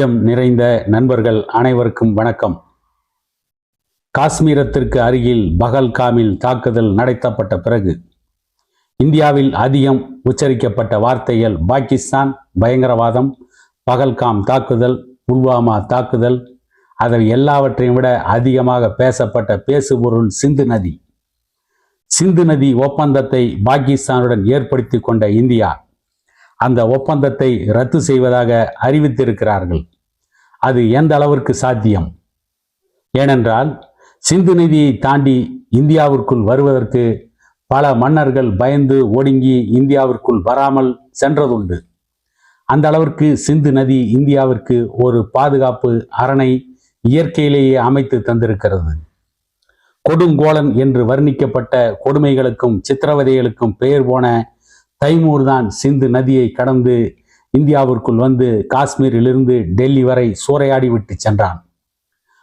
நெஞ்சம் நிறைந்த நண்பர்கள் அனைவருக்கும் வணக்கம். காஷ்மீரத்திற்கு அருகில் பகல்காமில் தாக்குதல் நடத்தப்பட்ட பிறகு இந்தியாவில் அதிகம் உச்சரிக்கப்பட்ட வார்த்தைகள் பாகிஸ்தான் பயங்கரவாதம் பகல்காம் தாக்குதல் புல்வாமா தாக்குதல் அதில் எல்லாவற்றையும் விட அதிகமாக பேசப்பட்ட பேசுபொருள் சிந்து நதி. சிந்து நதி ஒப்பந்தத்தை பாகிஸ்தானுடன் ஏற்படுத்தி கொண்ட இந்தியா அந்த ஒப்பந்தத்தை ரத்து செய்வதாக அறிவித்திருக்கிறார்கள். அது எந்த அளவிற்கு சாத்தியம்? ஏனென்றால் சிந்து நதியை தாண்டி இந்தியாவிற்குள் வருவதற்கு பல மன்னர்கள் பயந்து ஒடுங்கி இந்தியாவிற்குள் வராமல் சென்றதுண்டு. அந்த அளவிற்கு சிந்து நதி இந்தியாவிற்கு ஒரு பாதுகாப்பு அரணை இயற்கையிலேயே அமைத்து தந்திருக்கிறது. கொடுங்கோலன் என்று வர்ணிக்கப்பட்ட கொடுமைகளுக்கும் சித்திரவதைகளுக்கும் பெயர் போன தைமூர் தான் சிந்து நதியை கடந்து இந்தியாவிற்குள் வந்து காஷ்மீரிலிருந்து டெல்லி வரை சூறையாடி விட்டு சென்றான்.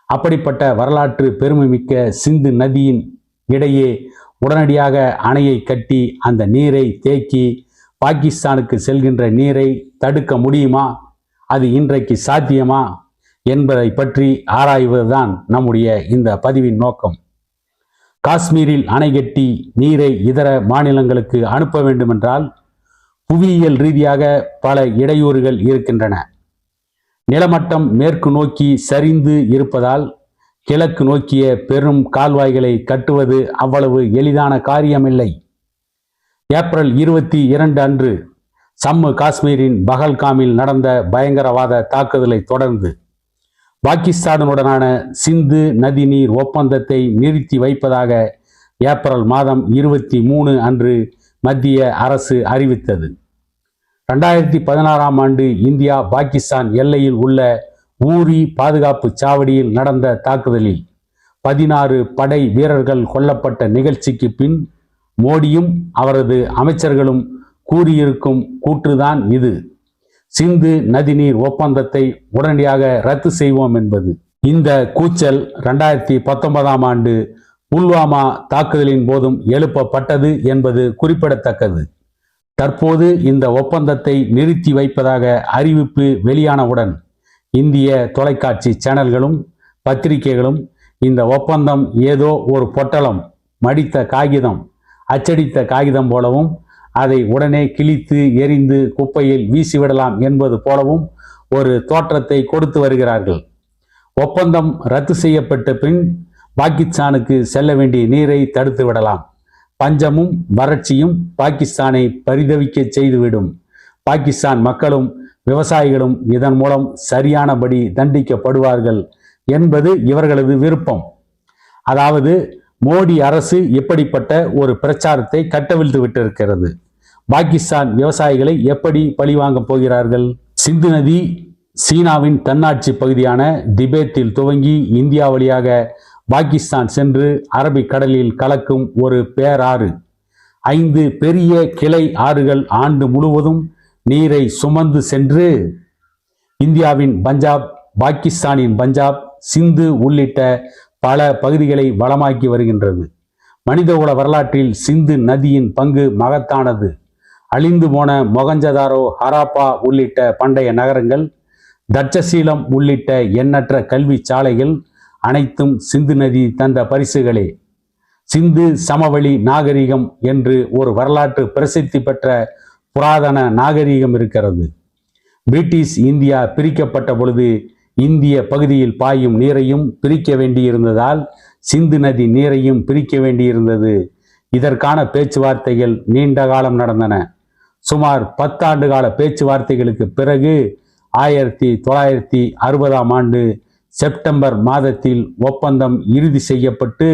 அப்படிப்பட்ட வரலாற்று பெருமைமிக்க சிந்து நதியின் இடையே உடனடியாக அணையை கட்டி அந்த நீரை தேக்கி பாகிஸ்தானுக்கு செல்கின்ற நீரை தடுக்க முடியுமா? அது இன்றைக்கு சாத்தியமா? என்பதை பற்றி ஆராய்வதுதான் நம்முடைய இந்த பதிவின் நோக்கம். காஷ்மீரில் அணை கட்டி நீரை இதர மாநிலங்களுக்கு அனுப்ப வேண்டுமென்றால் புவியியல் ரீதியாக பல இடையூறுகள் இருக்கின்றன. நிலமட்டம் மேற்கு நோக்கி சரிந்து இருப்பதால் கிழக்கு நோக்கிய பெரும் கால்வாய்களை கட்டுவது அவ்வளவு எளிதான காரியமில்லை. ஏப்ரல் இருபத்தி இரண்டு அன்று சம்மு காஷ்மீரின் பகல்காமில் நடந்த பயங்கரவாத தாக்குதலை தொடர்ந்து பாகிஸ்தானுடனான சிந்து நதிநீர் ஒப்பந்தத்தை நிறுத்தி வைப்பதாக ஏப்ரல் மாதம் இருபத்தி மூணு அன்று மத்திய அரசு அறிவித்தது. ரெண்டாயிரத்தி பதினாறாம் ஆண்டு இந்தியா பாகிஸ்தான் எல்லையில் உள்ள ஊரி பாதுகாப்பு சாவடியில் நடந்த தாக்குதலில் பதினாறு படை வீரர்கள் கொல்லப்பட்ட நிகழ்ச்சிக்கு பின் மோடியும் அவரது அமைச்சர்களும் கூறியிருக்கும் கூற்றுதான் இது. சிந்து நதிநீர் ஒப்பந்தத்தை உடனடியாக ரத்து செய்வோம் என்பது. இந்த கூச்சல் ரெண்டாயிரத்தி பத்தொன்பதாம் ஆண்டு புல்வாமா தாக்குதலின் போதும் எழுப்பப்பட்டது என்பது குறிப்பிடத்தக்கது. தற்போது இந்த ஒப்பந்தத்தை நிறுத்தி வைப்பதாக அறிவிப்பு வெளியானவுடன் இந்திய தொலைக்காட்சி சேனல்களும் பத்திரிகைகளும் இந்த ஒப்பந்தம் ஏதோ ஒரு பொட்டலம் மடித்த காகிதம் அச்சடித்த காகிதம் போலவும் அதை உடனே கிழித்து எரிந்து குப்பையில் வீசிவிடலாம் என்பது போலவும் ஒரு தோற்றத்தை கொடுத்து வருகிறார்கள். ஒப்பந்தம் ரத்து செய்யப்பட்ட பின் பாகிஸ்தானுக்கு செல்ல வேண்டிய நீரை தடுத்து விடலாம். பஞ்சமும் வறட்சியும் பாகிஸ்தானை பரிதவிக்க செய்துவிடும். பாகிஸ்தான் மக்களும் விவசாயிகளும் இதன் மூலம் சரியானபடி தண்டிக்கப்படுவார்கள் என்பது இவர்களது விருப்பம். அதாவது மோடி அரசு இப்படிப்பட்ட ஒரு பிரச்சாரத்தை கட்டவிழ்த்து விட்டிருக்கிறது. பாகிஸ்தான் விவசாயிகளை எப்படி பழிவாங்கப் போகிறார்கள்? சிந்து நதி சீனாவின் தன்னாட்சி பகுதியான திபேத்தில் துவங்கி இந்தியா வழியாக பாகிஸ்தான் சென்று அரபிக் கடலில் கலக்கும் ஒரு பேராறு. ஐந்து பெரிய கிளை ஆறுகள் ஆண்டு முழுவதும் நீரை சுமந்து சென்று இந்தியாவின் பஞ்சாப் பாகிஸ்தானின் பஞ்சாப் சிந்து உள்ளிட்ட பல பகுதிகளை வளமாக்கி வருகின்றது. மனிதகுல வரலாற்றில் சிந்து நதியின் பங்கு மகத்தானது. அழிந்து போன மொகஞ்சதாரோ ஹராப்பா உள்ளிட்ட பண்டைய நகரங்கள் தட்சசீலம் உள்ளிட்ட எண்ணற்ற கல்வி சாலைகள் அனைத்தும் சிந்து நதி தந்த பரிசுகளே. சிந்து சமவெளி நாகரிகம் என்று ஒரு வரலாற்று பிரசித்தி பெற்ற புராதன நாகரிகம் இருக்கிறது. பிரிட்டிஷ் இந்தியா பிரிக்கப்பட்ட பொழுது இந்திய பகுதியில் பாயும் நீரையும் பிரிக்க வேண்டியிருந்ததால் சிந்து நதி நீரையும் பிரிக்க வேண்டியிருந்தது. இதற்கான பேச்சுவார்த்தைகள் நீண்ட காலம் நடந்தன. சுமார் பத்தாண்டு கால பேச்சுவார்த்தைகளுக்கு பிறகு ஆயிரத்தி தொள்ளாயிரத்தி அறுபதாம் ஆண்டு செப்டம்பர் மாதத்தில் ஒப்பந்தம் இறுதி செய்யப்பட்டு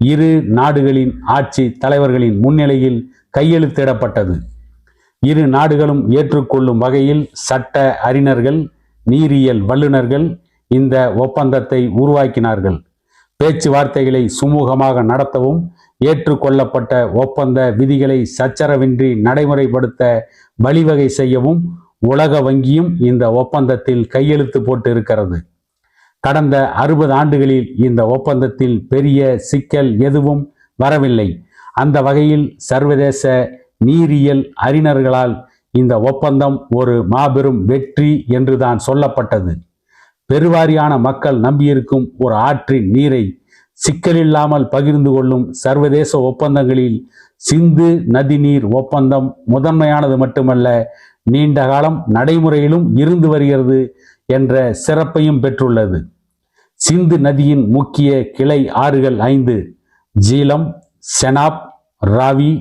இரு நாடுகளின் ஆட்சி தலைவர்களின் முன்னிலையில் கையெழுத்திடப்பட்டது. இரு நாடுகளும் ஏற்றுக்கொள்ளும் வகையில் சட்ட அறிஞர்கள் நீரியல் வல்லுநர்கள் இந்த ஒப்பந்தத்தை உருவாக்கினார்கள். பேச்சுவார்த்தைகளை சுமூகமாக நடத்தவும் ஏற்றுக்கொள்ளப்பட்ட ஒப்பந்த விதிகளை சச்சரவின்றி நடைமுறைப்படுத்த வழிவகை செய்யவும் உலக வங்கியும் இந்த ஒப்பந்தத்தில் கையெழுத்து போட்டு இருக்கிறது கடந்த அறுபது ஆண்டுகளில் இந்த ஒப்பந்தத்தில் பெரிய சிக்கல் எதுவும் வரவில்லை. அந்த வகையில் சர்வதேச நீரியல் அறிஞர்களால் இந்த ஒப்பந்தம் ஒரு மாபெரும் வெற்றி என்றுதான் சொல்லப்பட்டது. பெருவாரியான மக்கள் நம்பியிருக்கும் ஒரு ஆற்றின் நீரை சிக்கலில்லாமல் பகிர்ந்து கொள்ளும் சர்வதேச ஒப்பந்தங்களில் சிந்து நதிநீர் ஒப்பந்தம் முதன்மையானது மட்டுமல்ல நீண்ட காலம் நடைமுறையிலும் இருந்து வருகிறது என்ற சிறப்பையும் பெற்றுள்ளது. சிந்து நதியின் முக்கிய கிளை ஆறுகள் ஐந்து ஜீலம் செனாப் ராவி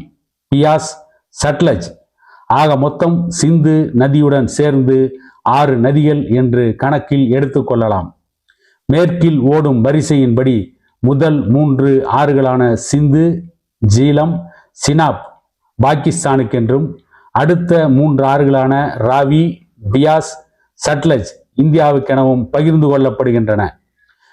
பியாஸ் சட்லஜ். ஆக மொத்தம் சிந்து நதியுடன் சேர்ந்து ஆறு நதிகள் என்று கணக்கில் எடுத்துக்கொள்ளலாம். மேற்கில் ஓடும் வரிசையின்படி முதல் மூன்று ஆறுகளான சிந்து ஜீலம் சினாப் பாகிஸ்தானுக்கென்றும் அடுத்த மூன்று ஆறுகளான ராவி பியாஸ் சட்லஜ் இந்தியாவுக்கெனவும் பகிர்ந்து கொள்ளப்படுகின்றன.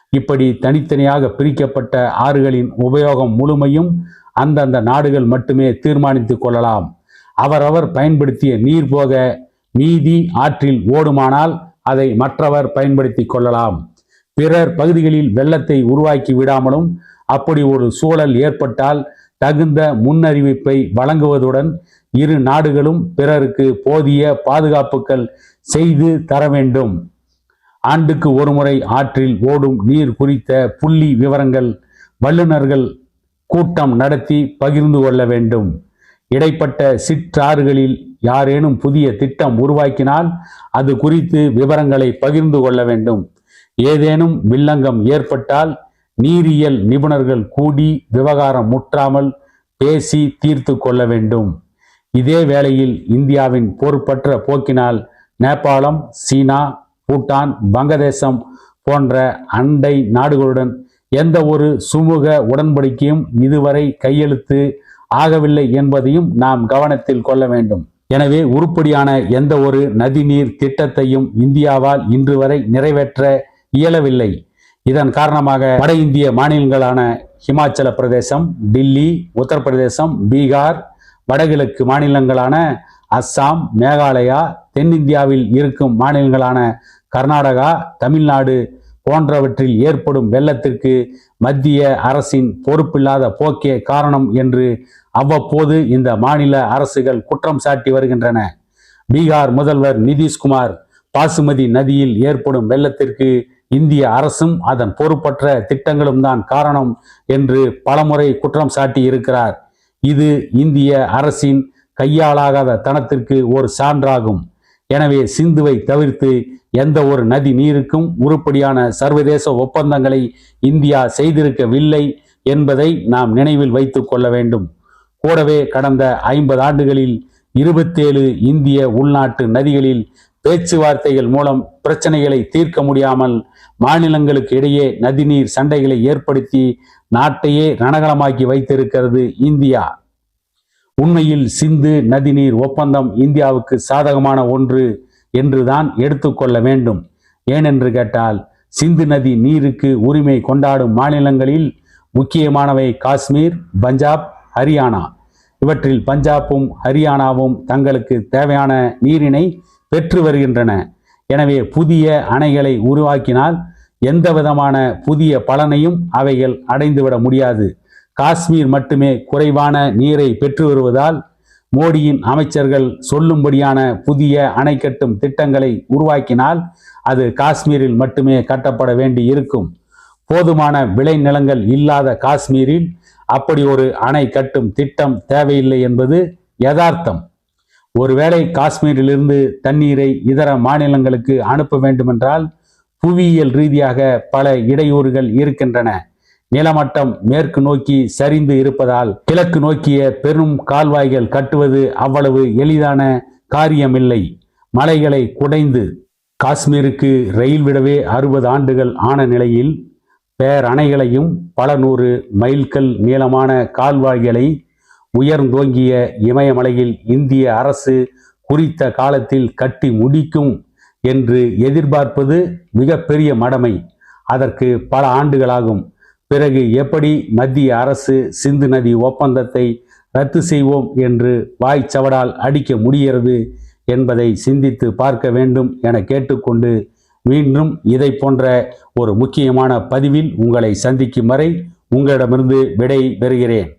இப்படி தனித்தனியாக பிரிக்கப்பட்ட ஆறுகளின் உபயோகம் முழுமையும் அந்தந்த நாடுகள் மட்டுமே தீர்மானித்துக் கொள்ளலாம். அவரவர் பயன்படுத்திய நீர் போக மீதி ஆற்றில் ஓடுமானால் அதை மற்றவர் பயன்படுத்திக் கொள்ளலாம். பிறர் பகுதிகளில் வெள்ளத்தை உருவாக்கி விடாமலும் அப்படி ஒரு சூழல் ஏற்பட்டால் தகுந்த முன்னறிவிப்பை வழங்குவதுடன் இரு நாடுகளும் பிறருக்கு போதிய பாதுகாப்புகள் செய்து தர வேண்டும். ஆண்டுக்கு ஒருமுறை ஆற்றில் ஓடும் நீர் குறித்த புள்ளி விவரங்கள் வல்லுநர்கள் கூட்டம் நடத்தி பகிர்ந்து கொள்ள வேண்டும். இடைப்பட்ட சிற்றாறுகளில் யாரேனும் புதிய திட்டம் உருவாக்கினால் அது குறித்து விவரங்களை பகிர்ந்து கொள்ள வேண்டும். ஏதேனும் வில்லங்கம் ஏற்பட்டால் நீரியல் நிபுணர்கள் கூடி விவகாரம் முற்றாமல் பேசி தீர்த்து கொள்ள வேண்டும். இதே வேளையில் இந்தியாவின் பொறுப்பற்ற போக்கினால் நேபாளம் சீனா பூட்டான் வங்கதேசம் போன்ற அண்டை நாடுகளுடன் எந்த ஒரு சுமூக உடன்படிக்கையும் இதுவரை கையெழுத்து ஆகவில்லை என்பதையும் நாம் கவனத்தில் கொள்ள வேண்டும். எனவே உருப்படியான எந்த ஒரு நதிநீர் திட்டத்தையும் இந்தியாவால் இன்று வரை நிறைவேற்ற இயலவில்லை. இதன் காரணமாக வட இந்திய மாநிலங்களான ஹிமாச்சல பிரதேசம் டில்லி உத்தரப்பிரதேசம் பீகார் வடகிழக்கு மாநிலங்களான அஸ்ஸாம் மேகாலயா தென்னிந்தியாவில் இருக்கும் மாநிலங்களான கர்நாடகா தமிழ்நாடு போன்றவற்றில் ஏற்படும் வெள்ளத்திற்கு மத்திய அரசின் பொறுப்பில்லாத போக்கே காரணம் என்று அவ்வப்போது இந்த மாநில அரசுகள் குற்றம் சாட்டி வருகின்றன. பீகார் முதல்வர் நிதிஷ்குமார் பாசுமதி நதியில் ஏற்படும் வெள்ளத்திற்கு இந்திய அரசும் அதன் பொறுப்பற்ற திட்டங்களும் தான் காரணம் என்று பலமுறை குற்றம் சாட்டி இருக்கிறார். இது இந்திய அரசின் கையாளாகாத தனத்திற்கு ஒரு சான்றாகும். எனவே சிந்துவை தவிர்த்து எந்த ஒரு நதி நீருக்கும் உருப்படியான சர்வதேச ஒப்பந்தங்களை இந்தியா செய்திருக்கவில்லை என்பதை நாம் நினைவில் வைத்துக் கொள்ள வேண்டும். கூடவே கடந்த ஐம்பது ஆண்டுகளில் இருபத்தேழு இந்திய உள்நாட்டு நதிகளில் பேச்சுவார்த்தைகள் மூலம் பிரச்சனைகளை தீர்க்க முடியாமல் மாநிலங்களுக்கு இடையே நதிநீர் சண்டைகளை ஏற்படுத்தி நாட்டையே ரணகலமாக்கி வைத்திருக்கிறது இந்தியா. உண்மையில் சிந்து நதிநீர் ஒப்பந்தம் இந்தியாவுக்கு சாதகமான ஒன்று என்றுதான் எடுத்துக்கொள்ள வேண்டும். ஏனென்று கேட்டால் சிந்து நதி நீருக்கு உரிமை கொண்டாடும் மாநிலங்களில் முக்கியமானவை காஷ்மீர் பஞ்சாப் ஹரியானா. இவற்றில் பஞ்சாப்பும் ஹரியானாவும் தங்களுக்கு தேவையான நீரினை பெற்று வருகின்றன. எனவே புதிய அணைகளை உருவாக்கினால் எந்த விதமான புதிய பலனையும் அவைகள் அடைந்துவிட முடியாது. காஷ்மீர் மட்டுமே குறைவான நீரை பெற்று வருவதால் மோடியின் அமைச்சர்கள் சொல்லும்படியான புதிய அணை கட்டும் திட்டங்களை உருவாக்கினால் அது காஷ்மீரில் மட்டுமே கட்டப்பட வேண்டி இருக்கும் போதுமான விளைநிலங்கள் இல்லாத காஷ்மீரில் அப்படி ஒரு அணை கட்டும் திட்டம் தேவையில்லை என்பது யதார்த்தம். ஒருவேளை காஷ்மீரிலிருந்து தண்ணீரை இதர மாநிலங்களுக்கு அனுப்ப வேண்டுமென்றால் புவியியல் ரீதியாக பல இடையூறுகள் இருக்கின்றன. நிலமட்டம் மேற்கு நோக்கி சரிந்து இருப்பதால் கிழக்கு நோக்கிய பெரும் கால்வாய்கள் கட்டுவது அவ்வளவு எளிதான காரியமில்லை. மலைகளை குடைந்து காஷ்மீருக்கு ரயில் விடவே அறுபது ஆண்டுகள் ஆன நிலையில் பேரணைகளையும் பல நூறு மைல்கள் நீளமான கால்வாய்களை உயர்ந்தோங்கிய இமயமலையில் இந்திய அரசு குறித்த காலத்தில் கட்டி முடிக்கும் என்று எதிர்பார்ப்பது மிகப்பெரிய மடமை. அதற்கு பல ஆண்டுகளாகும். பிறகு எப்படி மத்திய அரசு சிந்து நதி ஒப்பந்தத்தை ரத்து செய்வோம் என்று வாய்ச்சவடால் அடிக்க முடிகிறது என்பதை சிந்தித்து பார்க்க வேண்டும் என கேட்டுக்கொண்டு மீண்டும் இதை போன்ற ஒரு முக்கியமான பதிவில் உங்களை சந்திக்கும் வரை உங்களிடமிருந்து விடை பெறுகிறேன்.